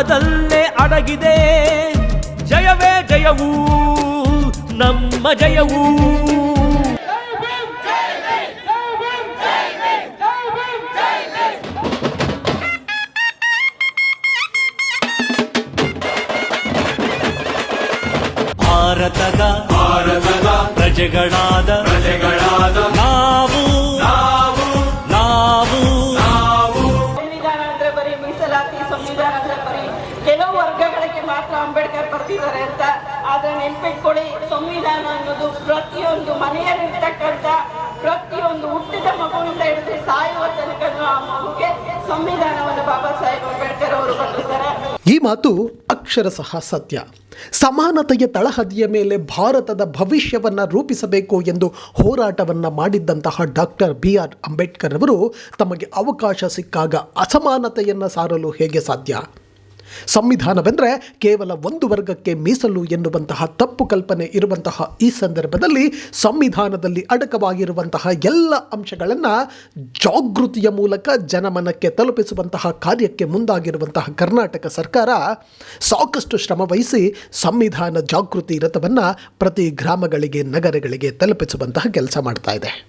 ಪದದಲ್ಲೇ ಅಡಗಿದೆ. ಜಯವೇ ಜಯವೂ ನಮ್ಮ ಜಯವೂ. ಭಾರತದ ಪ್ರಜೆಗಳಾದ ನೆನ್ಪಿಟ್ಕೊಳ್ಳಿ ಸಂವಿಧಾನ ಅನ್ನೋದು ಪ್ರತಿಯೊಂದು ಮನೆಯಲ್ಲಿರ್ತಕ್ಕಂಥ ಪ್ರತಿಯೊಂದು ಹುಟ್ಟಿದ ಮಗುವಿಂದ ಹಿಡಿದು ಸಾಯುವ ತನಕ ಆ ಮಗುಗೆ ಸಂವಿಧಾನವನ್ನು ಬಾಬಾ ಸಾಹೇಬ್ ಅಂಬೇಡ್ಕರ್ ಅವರು ಬಂದಿದ್ದಾರೆ ಈ ಮಾತು ಅಕ್ಷರಶಃ ಸತ್ಯ. ಸಮಾನತೆಯ ತಳಹದಿಯ ಮೇಲೆ ಭಾರತದ ಭವಿಷ್ಯವನ್ನು ರೂಪಿಸಬೇಕು ಎಂದು ಹೋರಾಟವನ್ನು ಮಾಡಿದ್ದಂತಹ ಡಾಕ್ಟರ್ ಬಿ ಆರ್ ಅಂಬೇಡ್ಕರ್ ಅವರು ತಮಗೆ ಅವಕಾಶ ಸಿಕ್ಕಾಗ ಅಸಮಾನತೆಯನ್ನು ಸಾರಲು ಹೇಗೆ ಸಾಧ್ಯ? ಸಂವಿಧಾನವೆಂದರೆ ಕೇವಲ ಒಂದು ವರ್ಗಕ್ಕೆ ಮೀಸಲು ಎನ್ನುವಂತಹ ತಪ್ಪು ಕಲ್ಪನೆ ಇರುವಂತಹ ಈ ಸಂದರ್ಭದಲ್ಲಿ ಸಂವಿಧಾನದಲ್ಲಿ ಅಡಕವಾಗಿರುವಂತಹ ಎಲ್ಲ ಅಂಶಗಳನ್ನು ಜಾಗೃತಿಯ ಮೂಲಕ ಜನಮನಕ್ಕೆ ತಲುಪಿಸುವಂತಹ ಕಾರ್ಯಕ್ಕೆ ಮುಂದಾಗಿರುವಂತಹ ಕರ್ನಾಟಕ ಸರ್ಕಾರ ಸಾಕಷ್ಟು ಶ್ರಮವಹಿಸಿ ಸಂವಿಧಾನ ಜಾಗೃತಿ ರಥವನ್ನು ಪ್ರತಿ ಗ್ರಾಮಗಳಿಗೆ ನಗರಗಳಿಗೆ ತಲುಪಿಸುವಂತಹ ಕೆಲಸ ಮಾಡ್ತಾ ಇದೆ.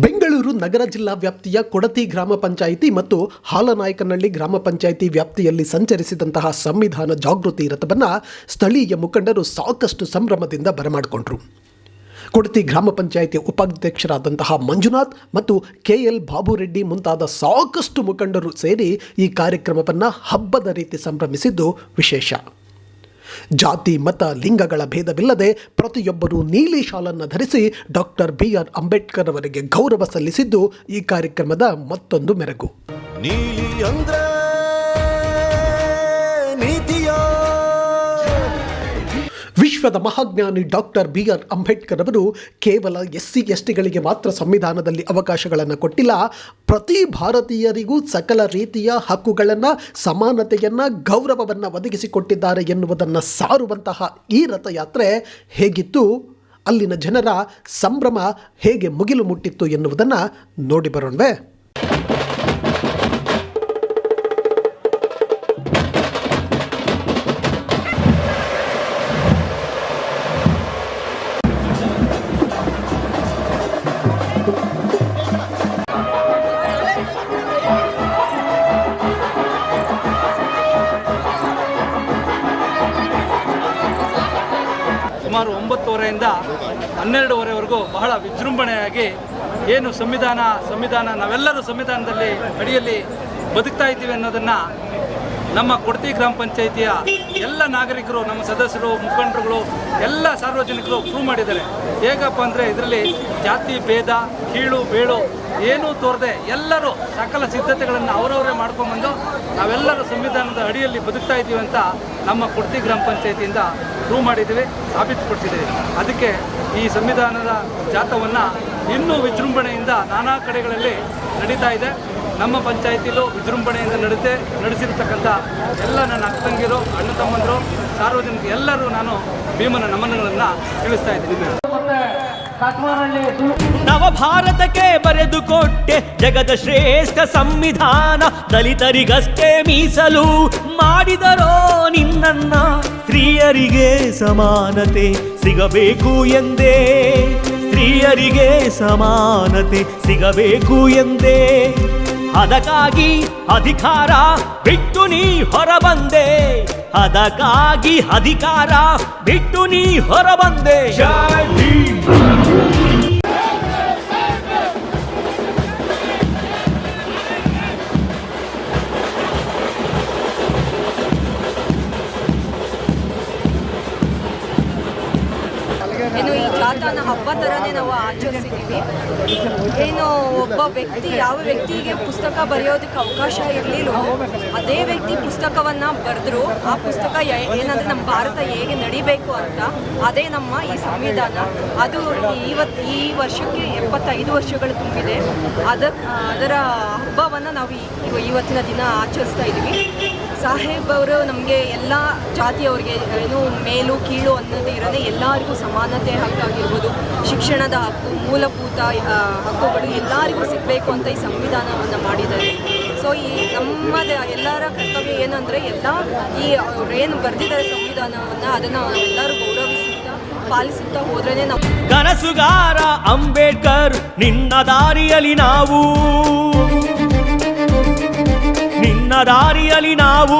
ಬೆಂಗಳೂರು ನಗರ ಜಿಲ್ಲಾ ವ್ಯಾಪ್ತಿಯ ಕೊಡತಿ ಗ್ರಾಮ ಪಂಚಾಯಿತಿ ಮತ್ತು ಹಾಲನಾಯಕನಹಳ್ಳಿ ಗ್ರಾಮ ಪಂಚಾಯಿತಿ ವ್ಯಾಪ್ತಿಯಲ್ಲಿ ಸಂಚರಿಸಿದಂತಹ ಸಂವಿಧಾನ ಜಾಗೃತಿ ರಥವನ್ನು ಸ್ಥಳೀಯ ಮುಖಂಡರು ಸಾಕಷ್ಟು ಸಂಭ್ರಮದಿಂದ ಬರಮಾಡಿಕೊಂಡರು. ಕೊಡತಿ ಗ್ರಾಮ ಪಂಚಾಯಿತಿ ಉಪಾಧ್ಯಕ್ಷರಾದಂತಹ ಮಂಜುನಾಥ್ ಮತ್ತು ಕೆ ಎಲ್ ಬಾಬುರೆಡ್ಡಿ ಮುಂತಾದ ಸಾಕಷ್ಟು ಮುಖಂಡರು ಸೇರಿ ಈ ಕಾರ್ಯಕ್ರಮವನ್ನು ಹಬ್ಬದ ರೀತಿ ಸಂಭ್ರಮಿಸಿದ್ದು ವಿಶೇಷ. ಜಾತಿ, ಮತ, ಲಿಂಗಗಳ ಭೇದವಿಲ್ಲದೆ ಪ್ರತಿಯೊಬ್ಬರೂ ನೀಲಿ ಶಾಲನ್ನು ಧರಿಸಿ ಡಾಕ್ಟರ್ ಬಿ ಆರ್ ಅಂಬೇಡ್ಕರ್ ಅವರಿಗೆ ಗೌರವ ಸಲ್ಲಿಸಿದ್ದು ಈ ಕಾರ್ಯಕ್ರಮದ ಮತ್ತೊಂದು ಮೆರಗು. ನೀಲಿ ವಿಶ್ವದ ಮಹಾಜ್ಞಾನಿ ಡಾಕ್ಟರ್ ಬಿ ಆರ್ ಅಂಬೇಡ್ಕರ್ ಅವರು ಕೇವಲ ಎಸ್ ಸಿ ಎಸ್ ಟಿಗಳಿಗೆ ಮಾತ್ರ ಸಂವಿಧಾನದಲ್ಲಿ ಅವಕಾಶಗಳನ್ನು ಕೊಟ್ಟಿಲ್ಲ. ಪ್ರತಿ ಭಾರತೀಯರಿಗೂ ಸಕಲ ರೀತಿಯ ಹಕ್ಕುಗಳನ್ನು, ಸಮಾನತೆಯನ್ನು, ಗೌರವವನ್ನು ಒದಗಿಸಿಕೊಟ್ಟಿದ್ದಾರೆ ಎನ್ನುವುದನ್ನು ಸಾರುವಂತಹ ಈ ರಥಯಾತ್ರೆ ಹೇಗಿತ್ತು? ಅಲ್ಲಿನ ಜನರ ಸಂಭ್ರಮ ಹೇಗೆ ಮುಗಿಲು ಮುಟ್ಟಿತ್ತು ಎನ್ನುವುದನ್ನು ನೋಡಿ ಬರೋಣವೇ. ಸುಮಾರು ಒಂಬತ್ತುವರೆಯಿಂದ ಹನ್ನೆರಡುವರೆವರೆಗೂ ಬಹಳ ವಿಜೃಂಭಣೆಯಾಗಿ ಏನು ಸಂವಿಧಾನ ಸಂವಿಧಾನ ನಾವೆಲ್ಲರೂ ಸಂವಿಧಾನದಲ್ಲಿ ಅಡಿಯಲ್ಲಿ ಬದುಕ್ತಾ ಇದ್ದೀವಿ ಅನ್ನೋದನ್ನು ನಮ್ಮ ಕೊಡತಿ ಗ್ರಾಮ ಪಂಚಾಯಿತಿಯ ಎಲ್ಲ ನಾಗರಿಕರು, ನಮ್ಮ ಸದಸ್ಯರು, ಮುಖಂಡರುಗಳು, ಎಲ್ಲ ಸಾರ್ವಜನಿಕರು ಪ್ರೂವ್ ಮಾಡಿದ್ದಾರೆ. ಹೇಗಪ್ಪ ಅಂದರೆ ಇದರಲ್ಲಿ ಜಾತಿ ಭೇದ, ಕೀಳು, ಬೇಳು ಏನೂ ತೋರದೆ ಎಲ್ಲರೂ ಸಕಲ ಸಿದ್ಧತೆಗಳನ್ನು ಅವರವರೇ ಮಾಡ್ಕೊಂಬಂದು ನಾವೆಲ್ಲರೂ ಸಂವಿಧಾನದ ಅಡಿಯಲ್ಲಿ ಬದುಕ್ತಾ ಇದ್ದೀವಿ ಅಂತ ನಮ್ಮ ಕೊಡತಿ ಗ್ರಾಮ ಪಂಚಾಯಿತಿಯಿಂದ ಪ್ರೂವ್ ಮಾಡಿದ್ದೀವಿ, ಸಾಬೀತುಪಡಿಸಿದ್ದೀವಿ. ಅದಕ್ಕೆ ಈ ಸಂವಿಧಾನದ ಜಾತವನ್ನು ಇನ್ನೂ ವಿಜೃಂಭಣೆಯಿಂದ ನಾನಾ ಕಡೆಗಳಲ್ಲಿ ನಡೀತಾ ಇದೆ. ನಮ್ಮ ಪಂಚಾಯತಿಲೂ ವಿಜೃಂಭಣೆಯಿಂದ ನಡೆದೇ ನಡೆಸಿರ್ತಕ್ಕಂಥ ಎಲ್ಲ ನನ್ನ ಅಕ್ಕ ತಂಗಿರು ಅಣ್ಣ ತಮ್ಮಂದರು, ಸಾರ್ವಜನಿಕ ಎಲ್ಲರೂ ನಾನು ಭೀಮನ ನಮನಗಳನ್ನು ತಿಳಿಸ್ತಾ ಇದ್ದೀನಿ. ನವ ಭಾರತಕ್ಕೆ ಬರೆದು ಕೊಟ್ಟೆ ಜಗದ ಶ್ರೇಷ್ಠ ಸಂವಿಧಾನ, ದಲಿತರಿಗಷ್ಟೇ ಮೀಸಲು ಮಾಡಿದರೋ ನಿನ್ನ ಸ್ತ್ರೀಯರಿಗೆ ಸಮಾನತೆ ಸಿಗಬೇಕು ಎಂದೇ. ಸ್ತ್ರೀಯರಿಗೆ ಸಮಾನತೆ ಸಿಗಬೇಕು ಎಂದೇ. ಅದಕ್ಕಾಗಿ ಅಧಿಕಾರ ಬಿಟ್ಟು ನೀ ಹೊರಬಂದೆ ಅದಕ್ಕಾಗಿ ಅಧಿಕಾರ ಬಿಟ್ಟು ನೀ ಹೊರಬಂದೆ ಹಬ್ಬ ಥರನೇ ನಾವು ಆಚರಿಸಿದ್ದೀವಿ. ಏನು ಒಬ್ಬ ವ್ಯಕ್ತಿ, ಯಾವ ವ್ಯಕ್ತಿಗೆ ಪುಸ್ತಕ ಬರೆಯೋದಕ್ಕೆ ಅವಕಾಶ ಇರಲಿಲ್ಲೋ ಅದೇ ವ್ಯಕ್ತಿ ಪುಸ್ತಕವನ್ನು ಬರೆದ್ರು, ಆ ಪುಸ್ತಕ ಏನಂದರೆ ನಮ್ಮ ಭಾರತ ಹೇಗೆ ನಡಿಬೇಕು ಅಂತ, ಅದೇ ನಮ್ಮ ಈ ಸಂವಿಧಾನ. ಅದು ಇವತ್ತು ಈ ವರ್ಷಕ್ಕೆ ಎಪ್ಪತ್ತೈದು ವರ್ಷಗಳು ತುಂಬಿದೆ. ಅದ ಅದರ ಹಬ್ಬವನ್ನು ನಾವು ಇವತ್ತಿನ ದಿನ ಆಚರಿಸ್ತಾ ಇದ್ದೀವಿ. ಸಾಹೇಬ್ ಅವರು ನಮಗೆ ಎಲ್ಲ ಜಾತಿಯವ್ರಿಗೆ ಏನು ಮೇಲು, ಕೀಳು ಅನ್ನೋದೇ ಇರೋದೇ ಎಲ್ಲರಿಗೂ ಸಮಾನತೆ ಹಕ್ಕಾಗಿರ್ಬೋದು ಶಿಕ್ಷಣದ ಹಕ್ಕು, ಮೂಲಭೂತ ಹಕ್ಕುಗಳು ಎಲ್ಲರಿಗೂ ಸಿಗಬೇಕು ಅಂತ ಈ ಸಂವಿಧಾನವನ್ನು ಮಾಡಿದ್ದಾರೆ. ಸೊ ಈ ನಮ್ಮದ, ಎಲ್ಲರ ಕರ್ತವ್ಯ ಏನು ಏನಂದರೆ ಎಲ್ಲ ಈ ಅವ್ರು ಏನು ಬರೆದಿದ್ದಾರೆ ಸಂವಿಧಾನವನ್ನು ಅದನ್ನು ಎಲ್ಲರೂ ಗೌರವಿಸುತ್ತಾ, ಪಾಲಿಸುತ್ತಾ ಹೋದ್ರೇ ನಾವು ಕನಸುಗಾರ ಅಂಬೇಡ್ಕರ್, ನಿನ್ನ ದಾರಿಯಲ್ಲಿ ನಾವು ನಿನ್ನ ದಾರಿಯಲ್ಲಿ ನಾವು